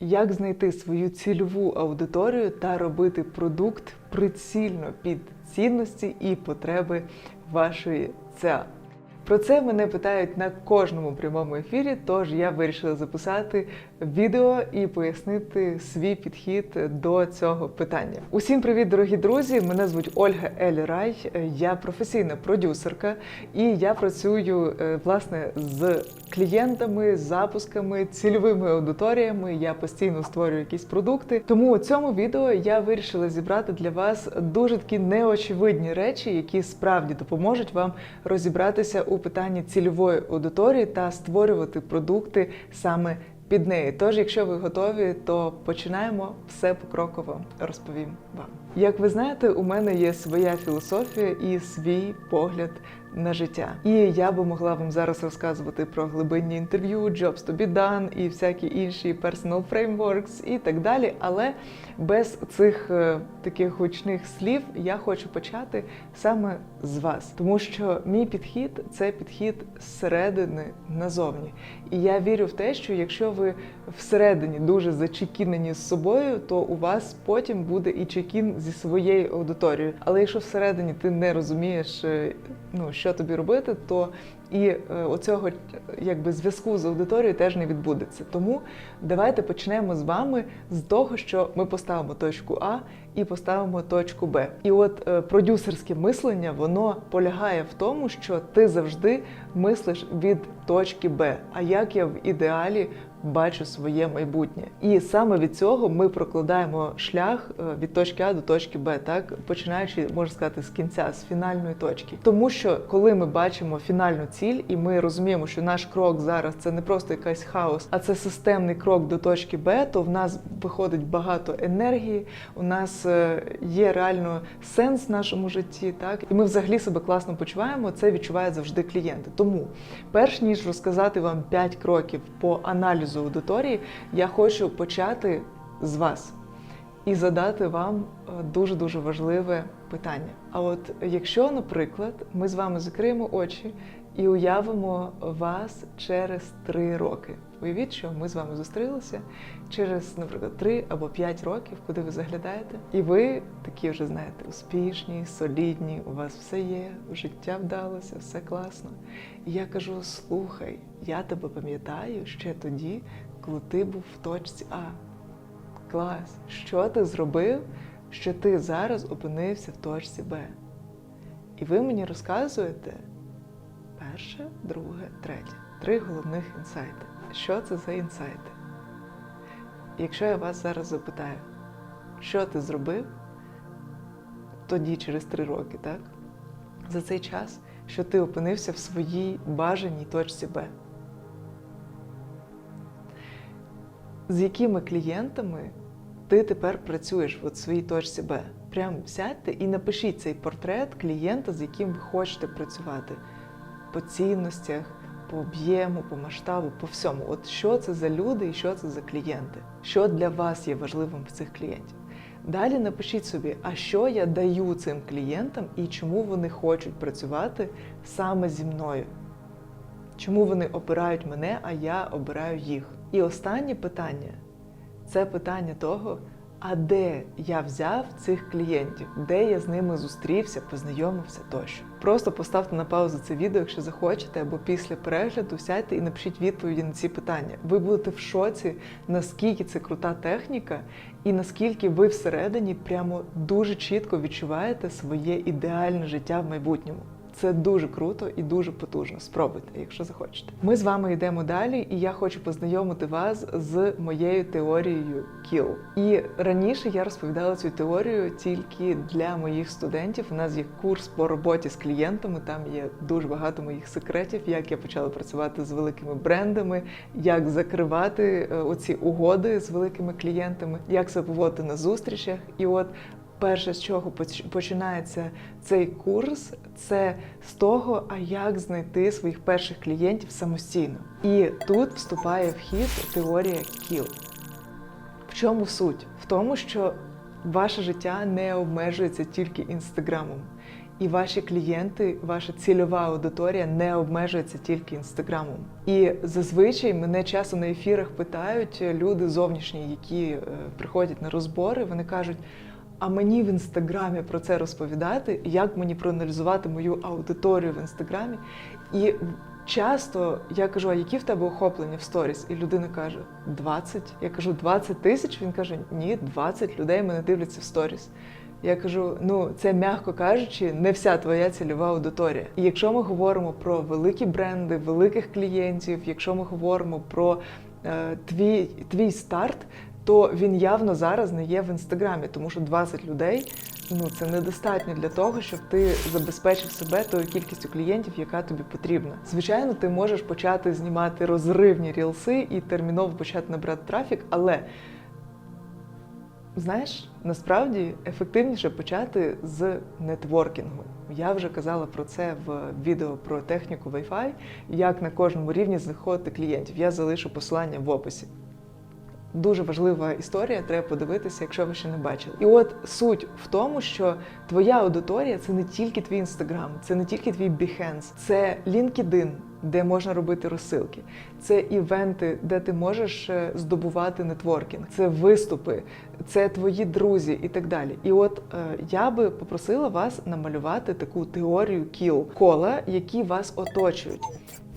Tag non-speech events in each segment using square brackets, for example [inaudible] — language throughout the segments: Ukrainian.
Як знайти свою цільову аудиторію та робити продукт прицільно під цінності і потреби вашої ЦА? Про це мене питають на кожному прямому ефірі, тож я вирішила записати відео і пояснити свій підхід до цього питання. Усім привіт, дорогі друзі! Мене звуть Ольга Ель-Рай, я професійна продюсерка, і я працюю е, власне з клієнтами, запусками, цільовими аудиторіями. Я постійно створюю якісь продукти. Тому у цьому відео я вирішила зібрати для вас дуже такі неочевидні речі, які справді допоможуть вам розібратися у питанні цільової аудиторії та створювати продукти саме під неї. Тож, якщо ви готові, то починаємо все покроково розповім вам. Як ви знаєте, у мене є своя філософія і свій погляд на життя. І я би могла вам зараз розказувати про глибинні інтерв'ю, jobs to be done і всякі інші personal frameworks і так далі. Але без цих е, таких гучних слів я хочу почати саме з вас, тому що мій підхід це підхід зсередини назовні. І я вірю в те, що якщо ви всередині дуже зачекінені з собою, то у вас потім буде і чекін зі своєю аудиторією. Але якщо всередині ти не розумієш, е, ну що тобі робити, то і е, оцього якби зв'язку з аудиторією теж не відбудеться. Тому давайте почнемо з вами з того, що ми поставимо точку А і поставимо точку Б. І от е, продюсерське мислення воно полягає в тому, що ти завжди мислиш від точки Б. А як я в ідеалі бачу своє майбутнє. І саме від цього ми прокладаємо шлях е, від точки А до точки Б, так починаючи, можна сказати, з кінця, з фінальної точки. Тому що коли ми бачимо фінальну ціль, і ми розуміємо, що наш крок зараз це не просто якийсь хаос, а це системний крок до точки Б, то в нас виходить багато енергії, у нас е, є реально сенс в нашому житті, так і ми взагалі себе класно почуваємо. Це відчувають завжди клієнти. Тому, перш ніж розказати вам 5 кроків по аналізу аудиторії, я хочу почати з вас і задати вам дуже дуже важливе питання. А от якщо, наприклад, ми з вами закриємо очі і уявимо вас через три роки. Уявіть, що ми з вами зустрілися через, наприклад, три або п'ять років, куди ви заглядаєте, і ви такі вже знаєте, успішні, солідні, у вас все є, життя вдалося, все класно. І я кажу: слухай, я тебе пам'ятаю ще тоді, коли ти був в точці А. Клас, що ти зробив, що ти зараз опинився в точці Б? І ви мені розказуєте перше, друге, третє. Три головних інсайти. Що це за інсайти? Якщо я вас зараз запитаю, що ти зробив тоді через три роки, так? За цей час, що ти опинився в своїй бажаній точці Б. З якими клієнтами ти тепер працюєш в своїй точці Б? Прямо сядьте і напишіть цей портрет клієнта, з яким ви хочете працювати по цінностях, по об'єму, по масштабу, по всьому. От що це за люди і що це за клієнти? Що для вас є важливим в цих клієнтів? Далі напишіть собі, а що я даю цим клієнтам і чому вони хочуть працювати саме зі мною? Чому вони обирають мене, а я обираю їх? І останнє питання це питання того, а де я взяв цих клієнтів, де я з ними зустрівся, познайомився тощо. Просто поставте на паузу це відео, якщо захочете, або після перегляду сядьте і напишіть відповіді на ці питання. Ви будете в шоці, наскільки це крута техніка, і наскільки ви всередині прямо дуже чітко відчуваєте своє ідеальне життя в майбутньому. Це дуже круто і дуже потужно. Спробуйте, якщо захочете. Ми з вами йдемо далі, і я хочу познайомити вас з моєю теорією KILL. І раніше я розповідала цю теорію тільки для моїх студентів. У нас є курс по роботі з клієнтами. Там є дуже багато моїх секретів, як я почала працювати з великими брендами, як закривати оці угоди з великими клієнтами, як себе поводити на зустрічах. І от Перше, з чого починається цей курс, це з того, а як знайти своїх перших клієнтів самостійно. І тут вступає в хід теорія кіл. В чому суть? В тому, що ваше життя не обмежується тільки інстаграмом. І ваші клієнти, ваша цільова аудиторія не обмежується тільки інстаграмом. І зазвичай мене часто на ефірах питають люди зовнішні, які е, приходять на розбори. Вони кажуть: а мені в інстаграмі про це розповідати, як мені проаналізувати мою аудиторію в інстаграмі. І часто я кажу, а які в тебе охоплення в сторіс? І людина каже: 20. Я кажу, 20 тисяч. Він каже, ні, 20 людей мене дивляться в сторіс. Я кажу, ну це м'яко кажучи, не вся твоя цільова аудиторія. І якщо ми говоримо про великі бренди, великих клієнтів, якщо ми говоримо про е, твій, твій старт, то він явно зараз не є в інстаграмі, тому що 20 людей ну це недостатньо для того, щоб ти забезпечив себе тою кількістю клієнтів, яка тобі потрібна. Звичайно, ти можеш почати знімати розривні рілси і терміново почати набирати трафік, але Знаєш, насправді ефективніше почати з нетворкінгу. Я вже казала про це в відео про техніку Wi-Fi, як на кожному рівні знаходити клієнтів. Я залишу посилання в описі. Дуже важлива історія, треба подивитися, якщо ви ще не бачили. І от суть в тому, що твоя аудиторія це не тільки твій інстаграм, це не тільки твій Behance, це LinkedIn, де можна робити розсилки, це івенти, де ти можеш е, здобувати нетворкінг, це виступи, це твої друзі і так далі. І от е, я би попросила вас намалювати таку теорію кіл кола, які вас оточують.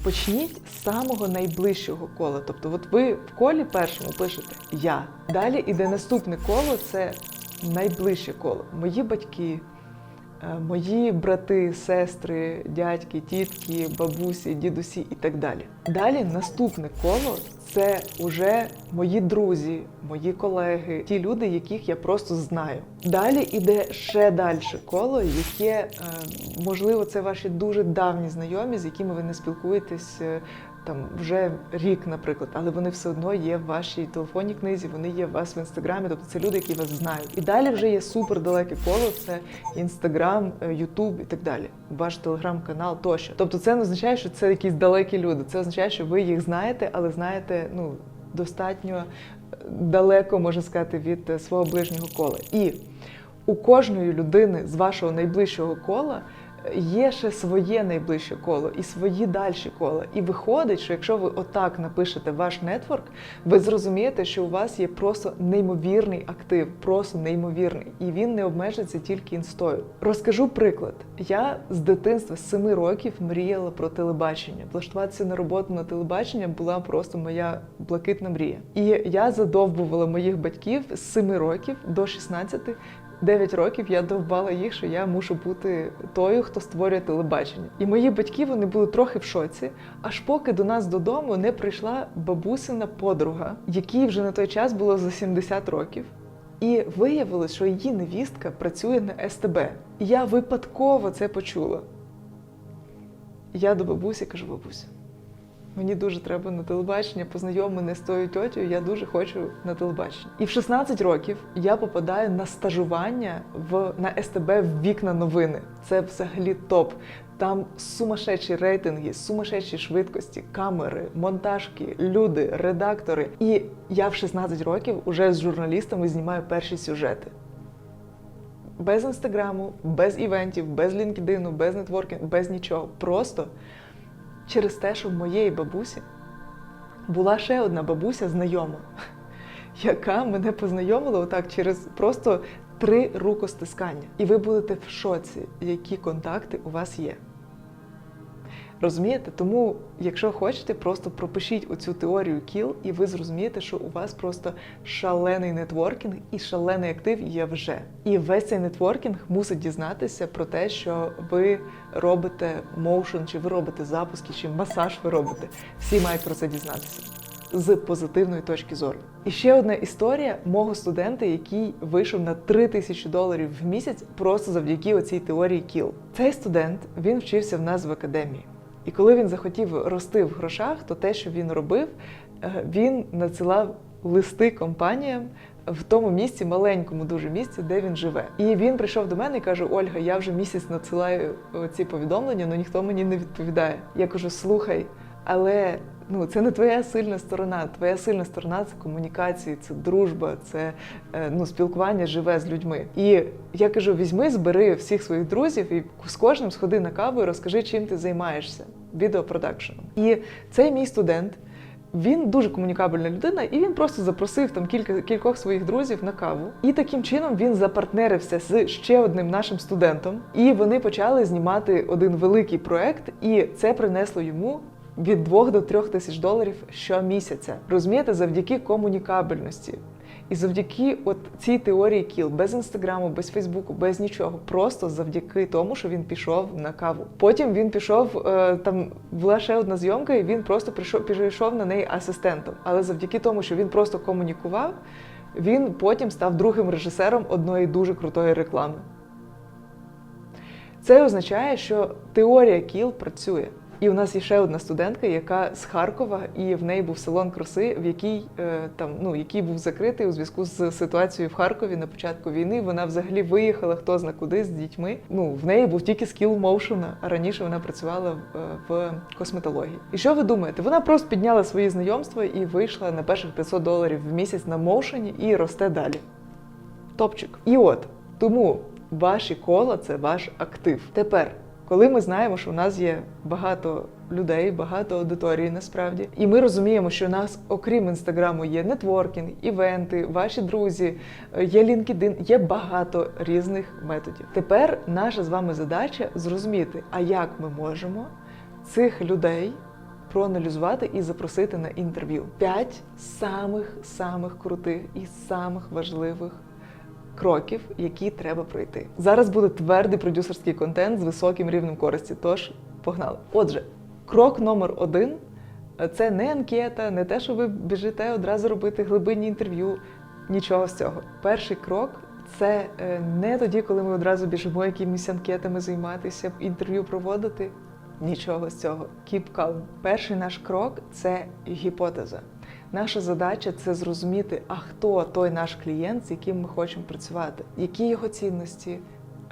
Почніть з самого найближчого кола. Тобто, от ви в колі першому пишете я. Далі іде наступне коло це найближче коло. Мої батьки, мої брати, сестри, дядьки, тітки, бабусі, дідусі і так далі. Далі наступне коло це уже мої друзі, мої колеги, ті люди, яких я просто знаю. Далі іде ще далі коло, яке е, можливо це ваші дуже давні знайомі, з якими ви не спілкуєтесь. Е, Там вже рік, наприклад, але вони все одно є в вашій телефонній книзі, вони є у вас в інстаграмі, тобто це люди, які вас знають. І далі вже є супер далеке коло, це інстаграм, Ютуб і так далі. Ваш телеграм-канал тощо. Тобто, це не означає, що це якісь далекі люди. Це означає, що ви їх знаєте, але знаєте, ну достатньо далеко, можна сказати, від е, свого ближнього кола. І у кожної людини з вашого найближчого кола є ще своє найближче коло і свої дальші кола. І виходить, що якщо ви отак напишете ваш нетворк, ви зрозумієте, що у вас є просто неймовірний актив, просто неймовірний, і він не обмежиться тільки інстою. Розкажу приклад. Я з дитинства з 7 років мріяла про телебачення. Влаштуватися на роботу на телебачення була просто моя блакитна мрія. І я задовбувала моїх батьків з 7 років до 16 9 років я довбала їх, що я мушу бути тою, хто створює телебачення. І мої батьки вони були трохи в шоці, аж поки до нас додому не прийшла бабусина подруга, якій вже на той час було за 70 років. І виявилось, що її невістка працює на СТБ. І я випадково це почула. Я до бабусі кажу: бабуся, Мені дуже треба на телебачення, познайом мене з тою тьотю, я дуже хочу на телебачення. І в 16 років я попадаю на стажування в на СТБ в вікна новини. Це взагалі топ. Там сумасшедші рейтинги, сумасшедші швидкості, камери, монтажки, люди, редактори. І я в 16 років уже з журналістами знімаю перші сюжети. Без інстаграму, без івентів, без лінкедину, без нетворкінгу, без нічого. Просто через те, що в моєї бабусі була ще одна бабуся знайома, яка мене познайомила отак через просто три рукостискання. І ви будете в шоці, які контакти у вас є. Розумієте? Тому, якщо хочете, просто пропишіть оцю теорію кіл, і ви зрозумієте, що у вас просто шалений нетворкінг і шалений актив є вже. І весь цей нетворкінг мусить дізнатися про те, що ви робите моушен, чи ви робите запуски, чи масаж ви робите. Всі мають про це дізнатися. З позитивної точки зору. І ще одна історія мого студента, який вийшов на 3 тисячі доларів в місяць просто завдяки оцій теорії кіл. Цей студент він вчився в нас в академії. І коли він захотів рости в грошах, то те, що він робив, е, він надсилав листи компаніям в тому місці, маленькому дуже місці, де він живе. І він прийшов до мене і каже: Ольга, я вже місяць надсилаю ці повідомлення, але ніхто мені не відповідає. Я кажу: слухай, але Ну, це не твоя сильна сторона. Твоя сильна сторона це комунікації, це дружба, це е, ну, спілкування живе з людьми. І я кажу: візьми, збери всіх своїх друзів і з кожним сходи на каву і розкажи, чим ти займаєшся відеопродакшеном. І цей мій студент. Він дуже комунікабельна людина, і він просто запросив там кілька кількох своїх друзів на каву. І таким чином він запартнерився з ще одним нашим студентом. І вони почали знімати один великий проект, і це принесло йому. Від 2 до 3 тисяч доларів щомісяця. Розумієте, завдяки комунікабельності. І завдяки от цій теорії кіл, без інстаграму, без Фейсбуку, без нічого, просто завдяки тому, що він пішов на каву. Потім він пішов е, там була ще одна зйомка, і він просто прийшов, пішов на неї асистентом. Але завдяки тому, що він просто комунікував, він потім став другим режисером одної дуже крутої реклами. Це означає, що теорія кіл працює. І у нас є ще одна студентка, яка з Харкова, і в неї був салон краси, в який е, там ну який був закритий у зв'язку з ситуацією в Харкові на початку війни. Вона взагалі виїхала хто зна куди з дітьми. Ну в неї був тільки скіл моушена, а раніше вона працювала в, в косметології. І що ви думаєте? Вона просто підняла свої знайомства і вийшла на перших 500 доларів в місяць на моушені і росте далі. Топчик. І от тому ваші кола це ваш актив. Тепер. Коли ми знаємо, що у нас є багато людей, багато аудиторії насправді, і ми розуміємо, що у нас, окрім інстаграму, є нетворкінг, івенти, ваші друзі, є LinkedIn, є багато різних методів. Тепер наша з вами задача зрозуміти, а як ми можемо цих людей проаналізувати і запросити на інтерв'ю. П'ять самих самих крутих і самих важливих кроків, які треба пройти. Зараз буде твердий продюсерський контент з високим рівнем користі. Тож погнали. Отже, крок номер один це не анкета, не те, що ви біжите одразу робити глибинні інтерв'ю. Нічого з цього. Перший крок. Це е, не тоді, коли ми одразу біжимо якимись анкетами займатися, інтерв'ю проводити. Нічого з цього. Keep calm. Перший наш крок це гіпотеза. Наша задача це зрозуміти, а хто той наш клієнт, з яким ми хочемо працювати, які його цінності,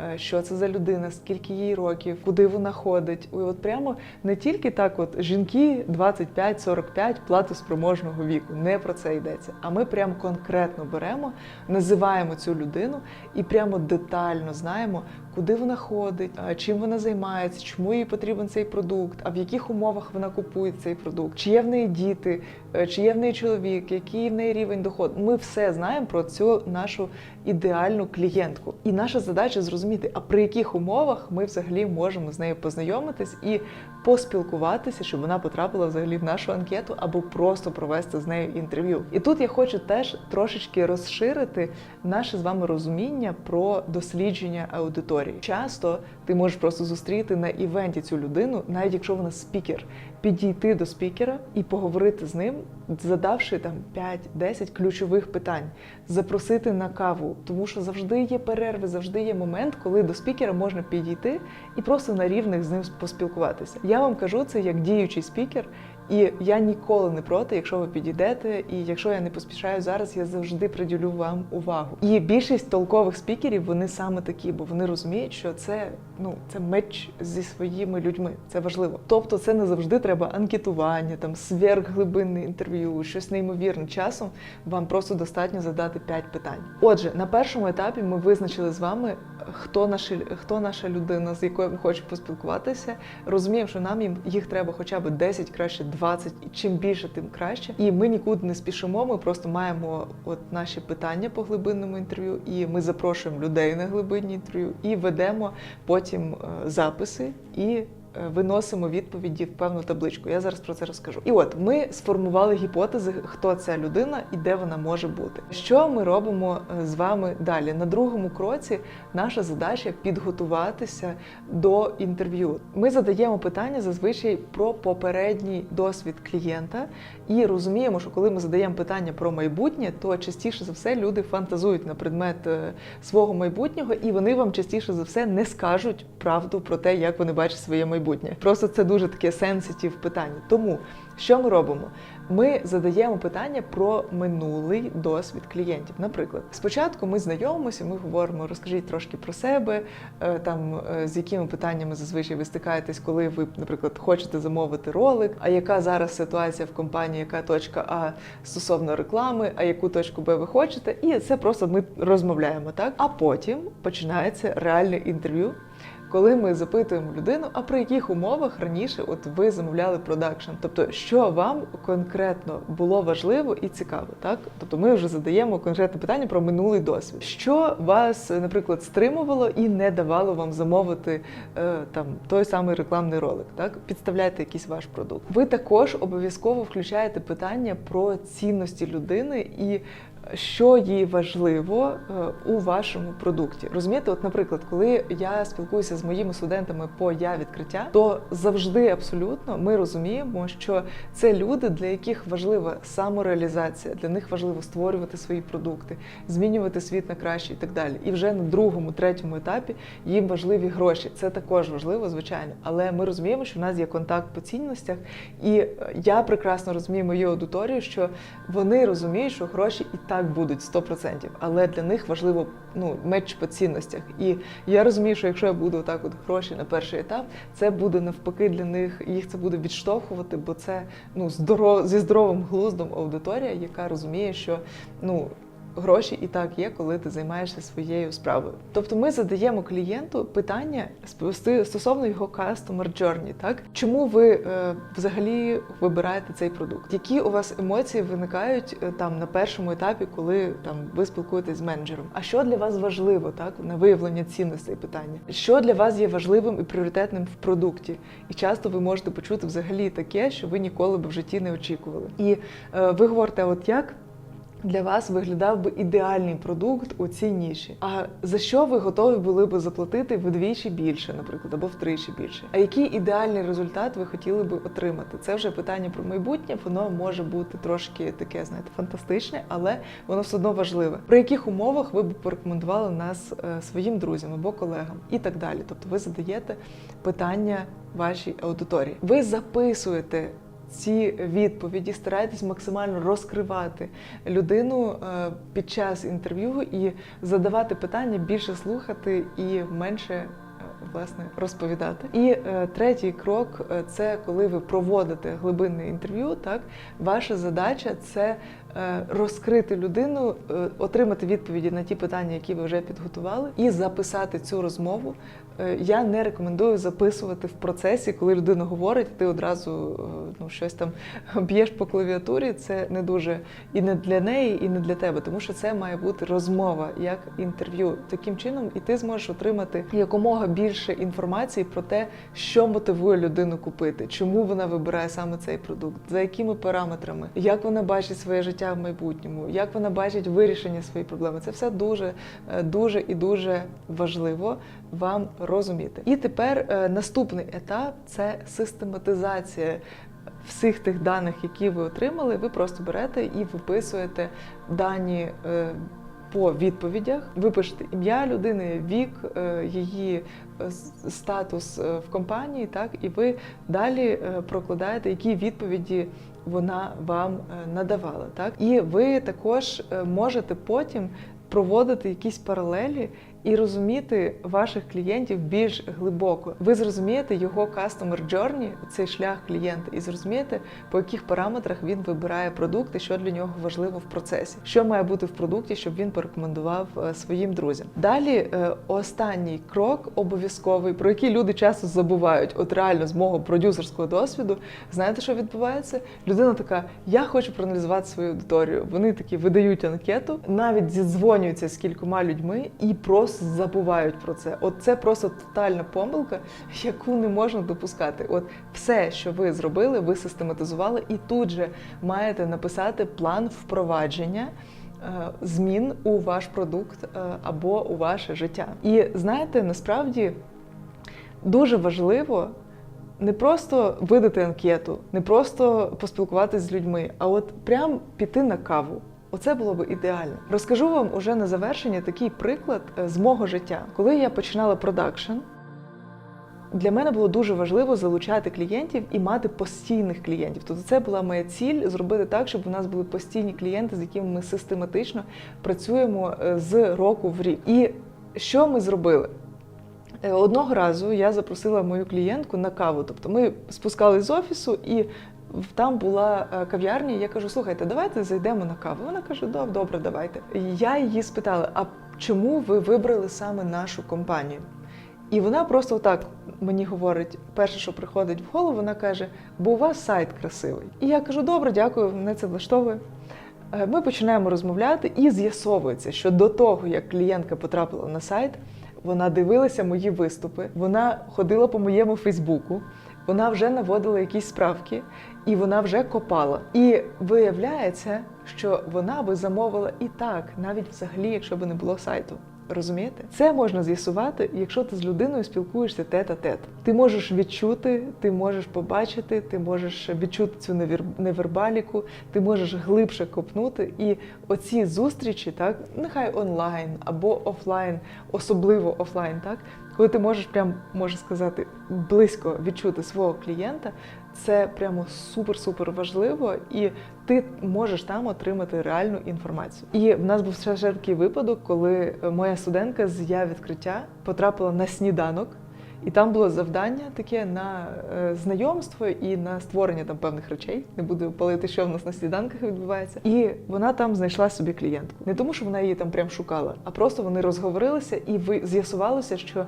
е, що це за людина, скільки їй років, куди вона ходить. І от прямо не тільки так, от жінки 25-45 платоспроможного віку. Не про це йдеться. А ми прямо конкретно беремо, називаємо цю людину і прямо детально знаємо, куди вона ходить, чим вона займається, чому їй потрібен цей продукт, а в яких умовах вона купує цей продукт, чи є в неї діти, е, чи є в неї чоловік, який в неї рівень доходу. Ми все знаємо про цю нашу ідеальну клієнтку. І наша задача зрозуміти, а при яких умовах ми взагалі можемо з нею познайомитись і поспілкуватися, щоб вона потрапила взагалі в нашу анкету або просто провести з нею інтерв'ю. І тут я хочу теж трошечки розширити наше з вами розуміння про дослідження аудиторії. Часто ти можеш просто зустріти на івенті цю людину, навіть якщо вона спікер, підійти до спікера і поговорити з ним, задавши там 5-10 ключових питань, запросити на каву, тому що завжди є перерви, завжди є момент, коли до спікера можна підійти і просто на рівних з ним поспілкуватися. Я вам кажу це як діючий спікер. І я ніколи не проти, якщо ви підійдете, і якщо я не поспішаю зараз, я завжди приділю вам увагу. І більшість толкових спікерів вони саме такі, бо вони розуміють, що це ну це меч зі своїми людьми. Це важливо. Тобто, це не завжди треба анкетування, там сверхглибинне інтерв'ю, щось неймовірне. Часом вам просто достатньо задати 5 питань. Отже, на першому етапі ми визначили з вами, хто наша, хто наша людина, з якою ми хочемо поспілкуватися. Розуміємо, що нам їм їх треба хоча б 10, краще 20, і чим більше, тим краще. І ми нікуди не спішимо. Ми просто маємо от наші питання по глибинному інтерв'ю, і ми запрошуємо людей на глибинні інтерв'ю і ведемо потім е, записи і. Виносимо відповіді в певну табличку. Я зараз про це розкажу. І от ми сформували гіпотези, хто ця людина і де вона може бути. Що ми робимо з вами далі? На другому кроці наша задача підготуватися до інтерв'ю. Ми задаємо питання зазвичай про попередній досвід клієнта і розуміємо, що коли ми задаємо питання про майбутнє, то частіше за все люди фантазують на предмет е, свого майбутнього, і вони вам частіше за все не скажуть правду про те, як вони бачать своє майбутнє майбутнє. Просто це дуже таке сенситив питання. Тому що ми робимо? Ми задаємо питання про минулий досвід клієнтів. Наприклад, спочатку ми знайомимося, ми говоримо, розкажіть трошки про себе, е, там е, з якими питаннями зазвичай ви стикаєтесь, коли ви, наприклад, хочете замовити ролик. А яка зараз ситуація в компанії, яка точка А стосовно реклами, а яку точку Б ви хочете? І це просто ми розмовляємо, так? А потім починається реальне інтерв'ю. Коли ми запитуємо людину, а при яких умовах раніше от ви замовляли продакшн, тобто що вам конкретно було важливо і цікаво, так? Тобто ми вже задаємо конкретне питання про минулий досвід, що вас, наприклад, стримувало і не давало вам замовити е, там той самий рекламний ролик, так? Підставляйте якийсь ваш продукт. Ви також обов'язково включаєте питання про цінності людини і що їй важливо е, у вашому продукті. Розумієте, от, наприклад, коли я спілкуюся з моїми студентами по я відкриття, то завжди абсолютно ми розуміємо, що це люди, для яких важлива самореалізація, для них важливо створювати свої продукти, змінювати світ на краще і так далі. І вже на другому, третьому етапі їм важливі гроші. Це також важливо, звичайно. Але ми розуміємо, що в нас є контакт по цінностях, і е, я прекрасно розумію мою аудиторію, що вони розуміють, що гроші і так будуть 100%, але для них важливо ну меч по цінностях. І я розумію, що якщо я буду так, от гроші на перший етап, це буде навпаки для них, їх це буде відштовхувати, бо це ну здоров, зі здоровим глуздом аудиторія, яка розуміє, що ну. Гроші і так є, коли ти займаєшся своєю справою. Тобто ми задаємо клієнту питання стосовно його customer journey, так чому ви е, взагалі вибираєте цей продукт? Які у вас емоції виникають е, там на першому етапі, коли там ви спілкуєтесь з менеджером? А що для вас важливо, так на виявлення цінностей питання? Що для вас є важливим і пріоритетним в продукті? І часто ви можете почути взагалі таке, що ви ніколи б в житті не очікували. І е, ви говорите, от як? Для вас виглядав би ідеальний продукт у цій ніші. А за що ви готові були би заплатити вдвічі більше, наприклад, або втричі більше? А який ідеальний результат ви хотіли би отримати? Це вже питання про майбутнє. Воно може бути трошки таке, знаєте, фантастичне, але воно все одно важливе. При яких умовах ви б порекомендували нас е, своїм друзям або колегам і так далі? Тобто, ви задаєте питання вашій аудиторії. Ви записуєте ці відповіді, старайтесь максимально розкривати людину е, під час інтерв'ю і задавати питання, більше слухати і менше. е, Власне, розповідати. І е, третій крок е, це коли ви проводите глибинне інтерв'ю. Так, ваша задача це е, розкрити людину, е, отримати відповіді на ті питання, які ви вже підготували, і записати цю розмову. Е, я не рекомендую записувати в процесі, коли людина говорить, ти одразу е, ну, щось там [laughs] б'єш по клавіатурі. Це не дуже і не для неї, і не для тебе, тому що це має бути розмова як інтерв'ю. Таким чином, і ти зможеш отримати якомога більше інформації про те, що мотивує людину купити, чому вона вибирає саме цей продукт, за якими параметрами, як вона бачить своє життя в майбутньому, як вона бачить вирішення своєї проблеми. Це все дуже, е, дуже і дуже важливо вам розуміти. І тепер е, наступний етап це систематизація. Всіх тих даних, які ви отримали, ви просто берете і виписуєте дані е, по відповідях. Ви пишете ім'я людини, вік, е, її статус в компанії, так і ви далі прокладаєте, які відповіді вона вам надавала. Так і ви також можете потім проводити якісь паралелі і розуміти ваших клієнтів більш глибоко. Ви зрозумієте його customer journey, цей шлях клієнта, і зрозумієте, по яких параметрах він вибирає продукт і що для нього важливо в процесі, що має бути в продукті, щоб він порекомендував е, своїм друзям. Далі е, останній крок обов'язковий, про який люди часто забувають. От реально з мого продюсерського досвіду, знаєте, що відбувається? Людина така: я хочу проаналізувати свою аудиторію. Вони такі видають анкету, навіть зідзвонюються з кількома людьми і просто забувають про це. От це просто тотальна помилка, яку не можна допускати. От все, що ви зробили, ви систематизували, і тут же маєте написати план впровадження. е, Змін у ваш продукт е, або у ваше життя. І знаєте, насправді дуже важливо не просто видати анкету, не просто поспілкуватися з людьми, а от прям піти на каву. Оце було б ідеально. Розкажу вам уже на завершення такий приклад е, з мого життя. Коли я починала продакшн, Для мене було дуже важливо залучати клієнтів і мати постійних клієнтів. Тобто це була моя ціль зробити так, щоб у нас були постійні клієнти, з якими ми систематично працюємо е, з року в рік. І що ми зробили? Е, Одного разу я запросила мою клієнтку на каву. Тобто ми спускались з офісу і. Там була е, кав'ярня, я кажу: слухайте, давайте зайдемо на каву. Вона каже: «Доб- добре, давайте. Я її спитала: а чому ви вибрали саме нашу компанію? І вона просто так мені говорить: перше, що приходить в голову, вона каже: бо у вас сайт красивий. І я кажу: добре, дякую, мене це влаштовує. Е, Ми починаємо розмовляти, і з'ясовується, що до того, як клієнтка потрапила на сайт, вона дивилася мої виступи, вона ходила по моєму Фейсбуку, вона вже наводила якісь справки, і вона вже копала. І виявляється, що вона би замовила і так, навіть взагалі, якщо б не було сайту. Розумієте? Це можна з'ясувати, якщо ти з людиною спілкуєшся тет-а-тет. Ти можеш відчути, ти можеш побачити, ти можеш відчути цю невербаліку, ти можеш глибше копнути. І оці зустрічі, так, нехай онлайн або офлайн, особливо офлайн, так, коли ти можеш прям можна сказати близько відчути свого клієнта, це прямо супер-супер важливо, і ти можеш там отримати реальну інформацію. І в нас був ще такий випадок, коли моя студентка з я відкриття потрапила на сніданок. І там було завдання таке на е, знайомство і на створення там певних речей. Не буду палити, що в нас на сніданках відбувається. І вона там знайшла собі клієнтку. Не тому, що вона її там прям шукала, а просто вони розговорилися і ви з'ясувалося, що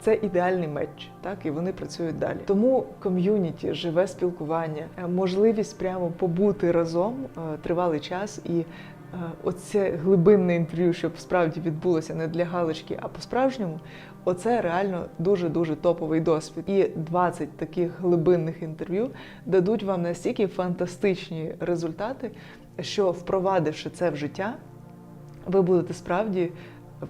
це ідеальний меч, так і вони працюють далі. Тому ком'юніті, живе спілкування, е, можливість прямо побути разом е, тривалий час і. Оце глибинне інтерв'ю, щоб справді відбулося не для галочки, а по-справжньому, оце реально дуже дуже топовий досвід. І 20 таких глибинних інтерв'ю дадуть вам настільки фантастичні результати, що впровадивши це в життя, ви будете справді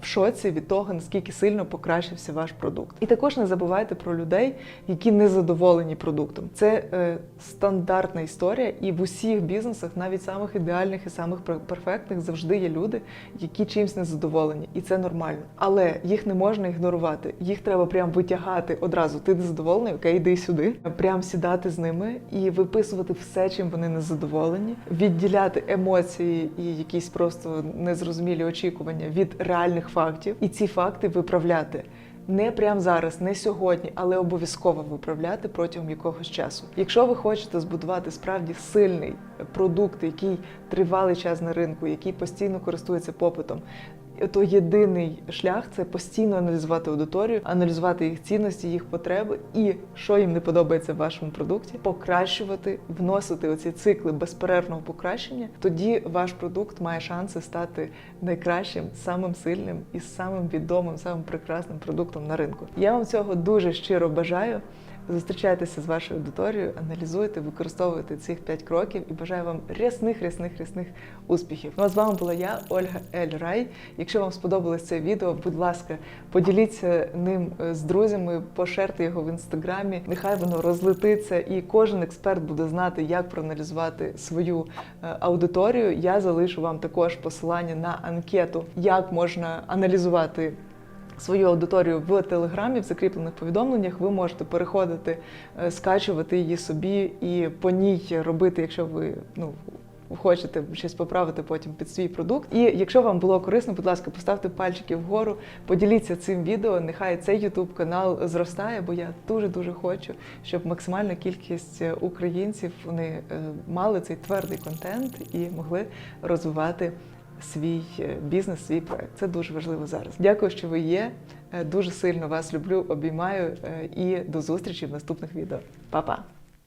в шоці від того, наскільки сильно покращився ваш продукт. І також не забувайте про людей, які не задоволені продуктом. Це е, стандартна історія, і в усіх бізнесах, навіть самих ідеальних і самих перфектних, завжди є люди, які чимсь не задоволені, і це нормально. Але їх не можна ігнорувати. Їх треба прям витягати одразу. Ти не задоволений, окей, йди сюди. Прям сідати з ними і виписувати все, чим вони не задоволені, відділяти емоції і якісь просто незрозумілі очікування від реальних фактів, і ці факти виправляти. Не прямо зараз, не сьогодні, але обов'язково виправляти протягом якогось часу. Якщо ви хочете збудувати справді сильний продукт, який тривалий час на ринку, який постійно користується попитом, то єдиний шлях це постійно аналізувати аудиторію, аналізувати їх цінності, їх потреби і що їм не подобається в вашому продукті, покращувати, вносити оці цикли безперервного покращення. Тоді ваш продукт має шанси стати найкращим, самим сильним і самим відомим, самим прекрасним продуктом на ринку. Я вам цього дуже щиро бажаю. Зустрічайтеся з вашою аудиторією, аналізуйте, використовуйте цих п'ять кроків і бажаю вам рясних, рясних, рясних успіхів. Ну а з вами була я, Ольга Ель Рай. Якщо вам сподобалось це відео, будь ласка, поділіться ним е, з друзями, пошерте його в інстаграмі. Нехай воно розлетиться, і кожен експерт буде знати, як проаналізувати свою е, аудиторію. Я залишу вам також посилання на анкету, як можна аналізувати свою аудиторію в телеграмі, в закріплених повідомленнях. Ви можете переходити, е, скачувати її собі і по ній робити, якщо ви ну. Хочете щось поправити потім під свій продукт. І якщо вам було корисно, будь ласка, поставте пальчики вгору, поділіться цим відео. Нехай цей YouTube канал зростає, бо я дуже дуже хочу, щоб максимальна кількість е, українців вони е, мали цей твердий контент і могли розвивати свій е, бізнес, свій проект. Це дуже важливо зараз. Дякую, що ви є. Е, Дуже сильно вас люблю, обіймаю е, і до зустрічі в наступних відео. Па-па!